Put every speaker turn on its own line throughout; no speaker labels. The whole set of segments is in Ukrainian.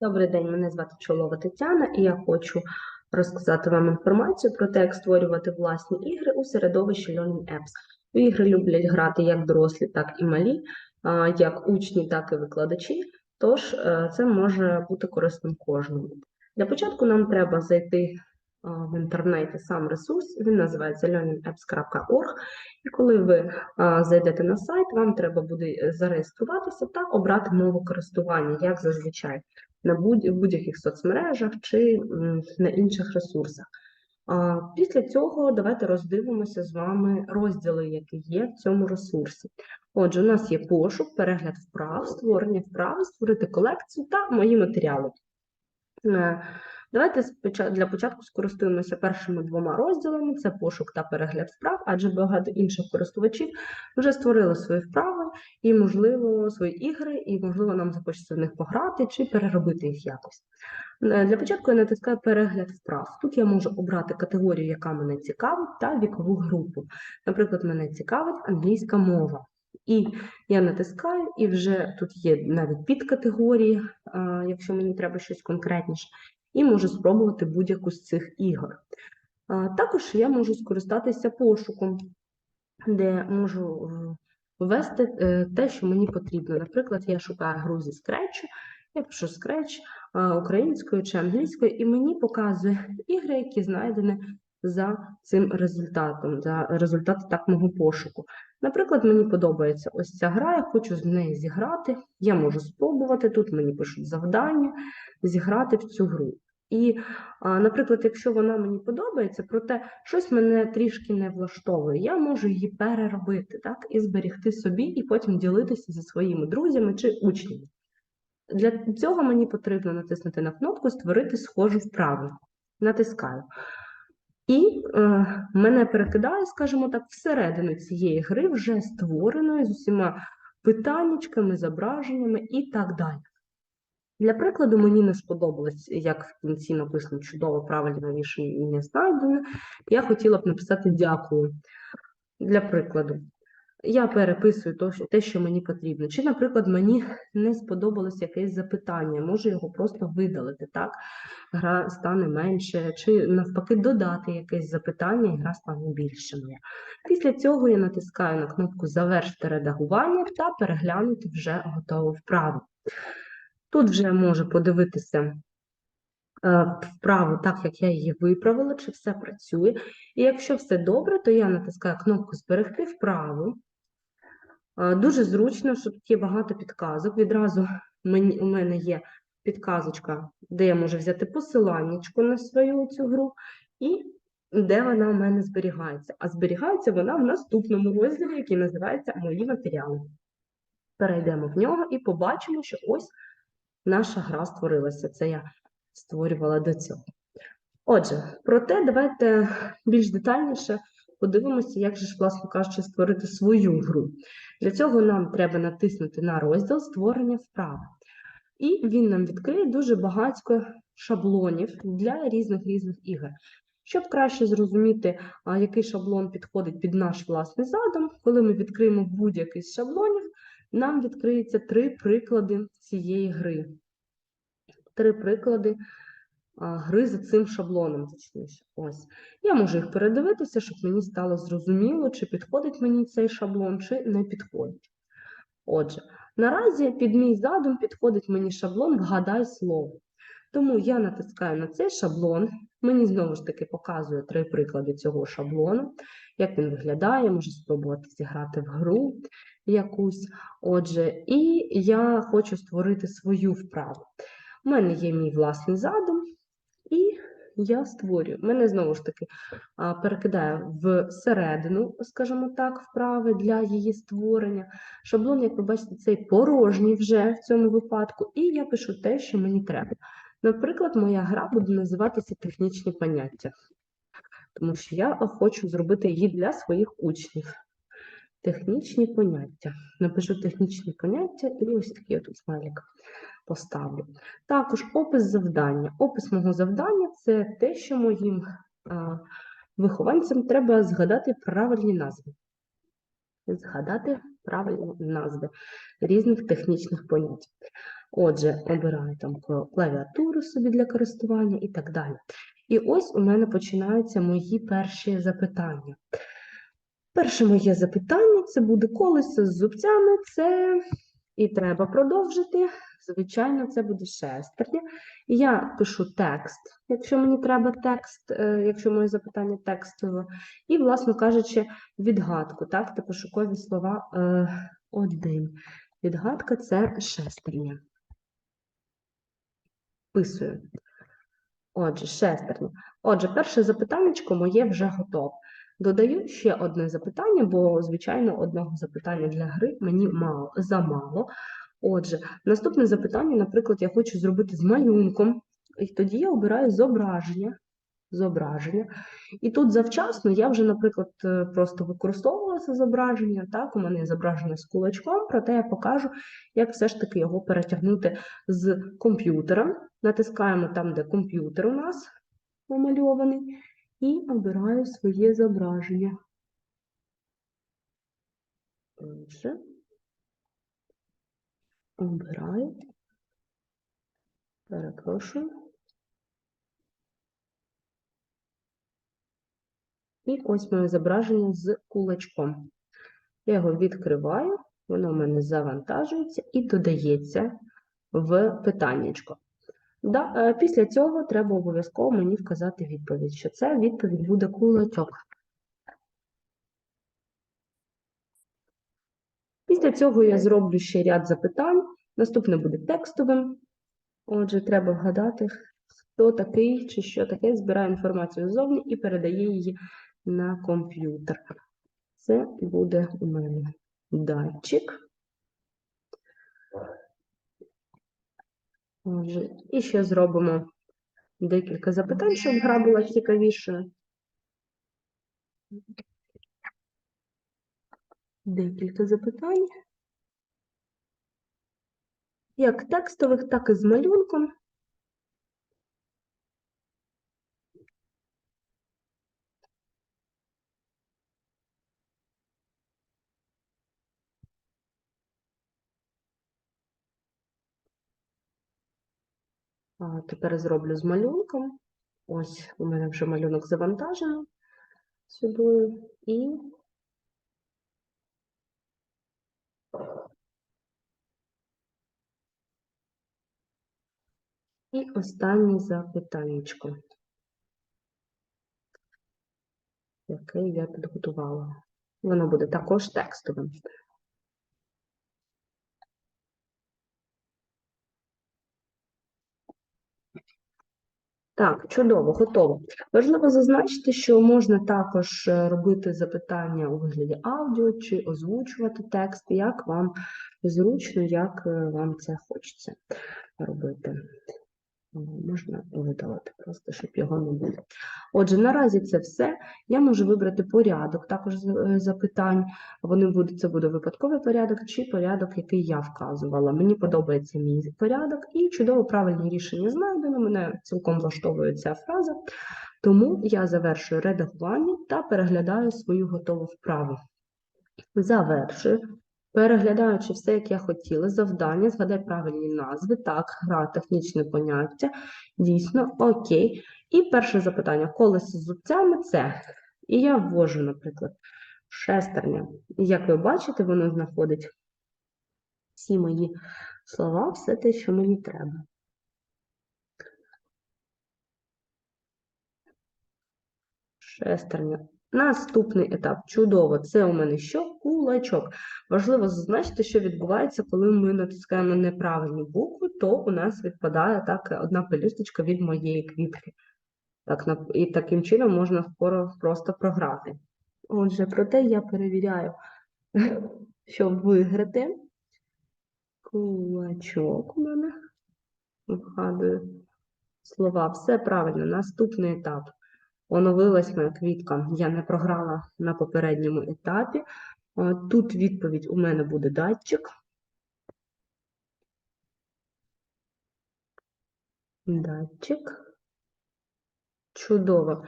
Добрий день, мене звати Чолова Тетяна, і я хочу розказати вам інформацію про те, як створювати власні ігри у середовищі Learning Apps. Ігри люблять грати як дорослі, так і малі, як учні, так і викладачі, тож е, це може бути корисним кожному. Для початку нам треба зайти в інтернеті сам ресурс, він називається learningapps.org, і коли ви зайдете на сайт, вам треба буде е, зареєструватися та обрати мову користування, як зазвичай на будь-яких соцмережах чи на інших ресурсах. Після цього давайте роздивимося з вами розділи, які є в цьому ресурсі. Отже, у нас є пошук, перегляд вправ, створення вправ, створити колекцію та мої матеріали. Е, Давайте для початку скористуємося першими двома розділами: це пошук та перегляд вправ, адже багато інших користувачів вже створили свої вправи і, можливо, свої ігри, і, можливо, нам захочеться в них пограти чи переробити їх якось. Е, Для початку я натискаю перегляд вправ. Тут я можу обрати категорію, яка мене цікавить, та вікову групу. Наприклад, мене цікавить англійська мова. І я натискаю, і вже тут є навіть підкатегорії, якщо мені треба щось конкретніше, і можу спробувати будь-яку з цих ігор. Також я можу скористатися пошуком, де можу е, ввести е, те, що мені потрібно. Наприклад, я шукаю гру зі Scratch, я пишу Scratch українською чи англійською, і мені показує ігри, які знайдені за цим результатом, за результати так мого пошуку. Наприклад, мені подобається ось ця гра, я хочу з неї зіграти. Я можу спробувати. Тут мені пишуть завдання зіграти в цю гру. І, наприклад, якщо вона мені подобається, проте щось мене трішки не влаштовує, я можу її переробити так, і зберігти собі, і потім ділитися зі своїми друзями чи учнями. Для цього мені потрібно натиснути на кнопку Створити схожу вправу. Натискаю. І е, мене перекидає, скажімо так, всередину цієї гри, вже створеної з усіма питаннячками, зображеннями і так далі. Для прикладу, мені не сподобалось, як в кінці написано чудово, правильне рішення знайдено. Я хотіла б написати дякую. Для прикладу, я переписую те, що мені потрібно. Чи, наприклад, мені не сподобалось якесь запитання, можу його просто видалити, так? Гра стане менше, чи навпаки додати якесь запитання, і гра стане більшою. Після цього я натискаю на кнопку Завершити редагування та переглянути вже готову вправу. Тут вже можу подивитися е, вправу так, як я її виправила, чи все працює. І якщо все добре, то я натискаю кнопку Зберегти вправу. Дуже зручно, що тут є багато підказок. Відразу у мене є підказочка, де я можу взяти посиланнячко на свою цю гру, і де вона у мене зберігається. А зберігається вона в наступному розділі, який називається Мої матеріали. Перейдемо в нього і побачимо, що ось наша гра створилася. Це я створювала до цього. Отже, проте давайте більш детальніше подивимося, як же ж, власне кажучи, створити свою гру. Для цього нам треба натиснути на розділ створення вправи. І він нам відкриє дуже багатько шаблонів для різних різних ігор. Щоб краще зрозуміти, який шаблон підходить під наш власний задум, коли ми відкриємо будь-який з шаблонів, нам відкриється три приклади цієї гри. Три приклади гри за цим шаблоном, точніше. Ось. Я можу їх передивитися, щоб мені стало зрозуміло, чи підходить мені цей шаблон, чи не підходить. Отже, наразі під мій задум підходить мені шаблон Вгадай слово. Тому я натискаю на цей шаблон. Мені знову ж таки показує три приклади цього шаблону, як він виглядає, можу спробувати зіграти в гру якусь. Отже, і я хочу створити свою вправу. У мене є мій власний задум, і я створюю. Мене знову ж таки перекидає всередину, скажімо так, вправи для її створення. Шаблон, як ви бачите, цей порожній вже в цьому випадку, і я пишу те, що мені треба. Наприклад, моя гра буде називатися технічні поняття, тому що я хочу зробити її для своїх учнів. Технічні поняття. Напишу технічні поняття і ось такий тут смайлик поставлю. Також опис завдання. Опис мого завдання це те, що моїм вихованцям треба згадати правильні назви. Згадати правильні назви різних технічних понять. Отже, обираю там клавіатуру собі для користування і так далі. І ось у мене починаються мої перші запитання. Перше моє запитання це буде колесо з зубцями, це і треба продовжити. Звичайно, це буде шестерня. Я пишу текст, якщо мені треба текст, е, якщо моє запитання текстове, і, власно кажучи, відгадку, так, та пошукові слова е, один. Відгадка це шестерня. Вписую. Отже, шестерня. Отже, перше запитаннячко моє вже готове. Додаю ще одне запитання, бо, звичайно, одного запитання для гри мені мало, замало. Отже, наступне запитання, наприклад, я хочу зробити з малюнком, і тоді я обираю зображення. Зображення. І тут завчасно я вже, наприклад, е, просто використовувала це зображення. Так, у мене зображення з кулачком, проте я покажу, як все ж таки його перетягнути з комп'ютера. Натискаємо там, де комп'ютер у нас намальований, і обираю своє зображення. Отже, обираю. Перепрошую. І ось моє зображення з кулачком. Я його відкриваю, воно в мене завантажується і додається в питаннячко. Е, після цього треба обов'язково мені вказати відповідь, що це відповідь буде кулачок. Після цього я зроблю ще ряд запитань. Наступне буде текстовим. Отже, треба вгадати, хто такий чи що таке, збирає інформацію ззовні і передає її на комп'ютер. Це буде у мене датчик. Отже, і ще зробимо декілька запитань, щоб гра була цікавішою. Декілька запитань. Як текстових, так і з малюнком. А тепер зроблю з малюнком. Ось у мене вже малюнок завантажений сюди. І І останнє запитаннячко, яке я підготувала. Воно буде також текстовим. Так, чудово, готово. Важливо зазначити, що можна також е, робити запитання у вигляді аудіо чи озвучувати текст, як вам зручно, як е, вам це хочеться робити. О, Можна видалити просто, щоб його не було. Отже, наразі це все. Я можу вибрати порядок також е, запитань. Вони будуть, це буде випадковий порядок чи порядок, який я вказувала. Мені подобається мій порядок і чудово правильне рішення знайдено. Мене цілком влаштовує ця фраза. Тому я завершую редагування та переглядаю свою готову вправу. Завершую. Переглядаючи все, як я хотіла, завдання, згадай правильні назви, так, гра, технічне поняття, дійсно, окей. І перше запитання, колесо з зубцями це. І я ввожу, наприклад, шестерня. І як ви бачите, воно знаходить всі мої слова, все те, що мені треба. Шестерня. Наступний етап. Чудово. Це у мене що? Кулачок. Важливо зазначити, що відбувається, коли ми натискаємо неправильні букви, то у нас відпадає так одна пелюсточка від моєї квітки. Так, і таким чином можна скоро просто програти. Отже, проте я перевіряю, щоб виграти. Кулачок у мене. Вгадую слова. Все правильно. Наступний етап. Оновилась моя квітка. Я не програла на попередньому етапі. Тут відповідь у мене буде датчик. Датчик. Чудово.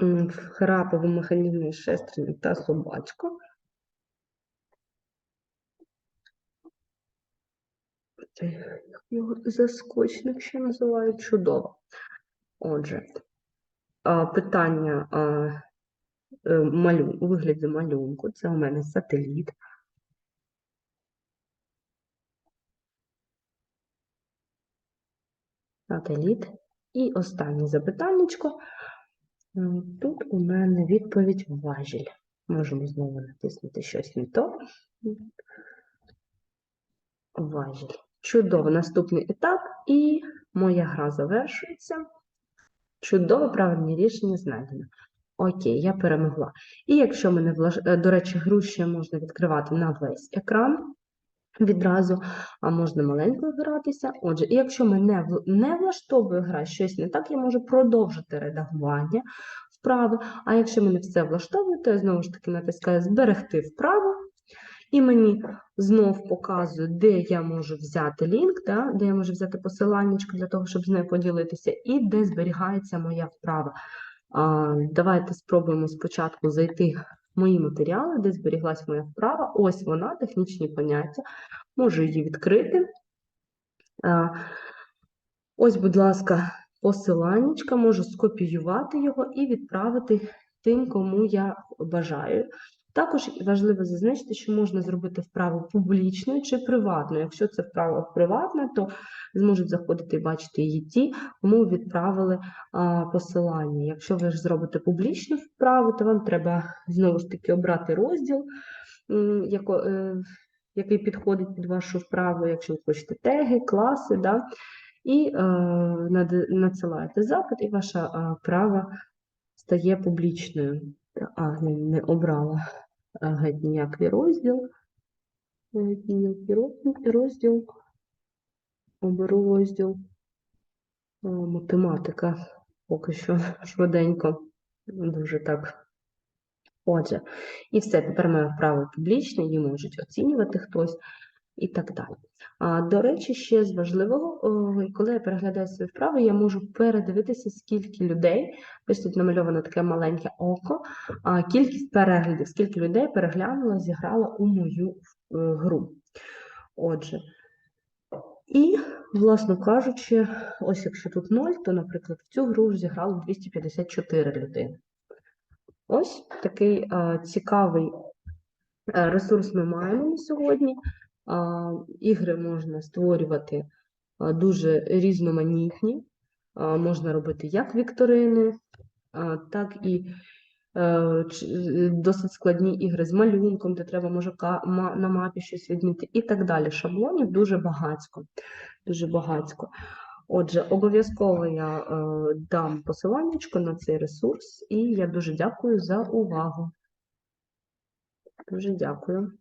В храповому механізмі шестерня та собачка. його заскочник ще називають чудово. Отже, питання е, малю, у вигляді малюнку. Це у мене сателіт. Сателіт. І останнє запитаннячко. Тут у мене відповідь важіль. Можемо знову натиснути щось не то. Важіль. Чудово, наступний етап, і моя гра завершується. Чудово, правильне рішення знайдено. Окей, я перемогла. І якщо мене влаш... е, до речі, гру ще можна відкривати на весь екран відразу, а можна маленько гратися. Отже, і якщо мене не влаштовує гра, щось не так, я можу продовжити редагування вправи. А якщо мене все влаштовує, то я знову ж таки натискаю зберегти вправу. І мені знов показує, де я можу взяти лінк, да, де я можу взяти посилання для того, щоб з нею поділитися, і де зберігається моя вправа. А, давайте спробуємо спочатку зайти в мої матеріали, де зберіглась моя вправа. Ось вона, технічні поняття. Можу її відкрити. А, ось, будь ласка, посиланнячка, можу скопіювати його і відправити тим, кому я бажаю. Також важливо зазначити, що можна зробити вправу публічною чи приватною. Якщо це вправа приватна, то зможуть заходити і бачити її ті, кому відправили а, посилання. Якщо ви ж зробите публічну вправу, то вам треба знову ж таки обрати розділ, яко, е, який підходить під вашу вправу, якщо ви хочете теги, класи, да, і е, надсилаєте запит, і ваша вправа стає публічною. А, не, не обрала геть ніякий розділ. Геть ніякий роз- розділ. Оберу розділ математика. Поки що швиденько. Дуже так. Отже, і все, тепер моя вправо публічне, її можуть оцінювати хтось і так далі. А, до речі, ще з важливого, коли я переглядаю свої вправи, я можу передивитися, скільки людей, ось тут намальоване таке маленьке око, а, кількість переглядів, скільки людей переглянуло, зіграло у мою е, гру. Отже, і, власно кажучи, ось якщо тут 0, то, наприклад, в цю гру зіграло 254 людини. Ось такий а, цікавий е, ресурс ми маємо на сьогодні. Ігри можна створювати дуже різноманітні. Можна робити як вікторини, так і е, досить складні ігри з малюнком, де треба може на мапі щось відмітити і так далі. Шаблонів дуже багатько. Дуже багатько. Отже, обов'язково я е, дам посиланнячко на цей ресурс, і я дуже дякую за увагу. Дуже дякую.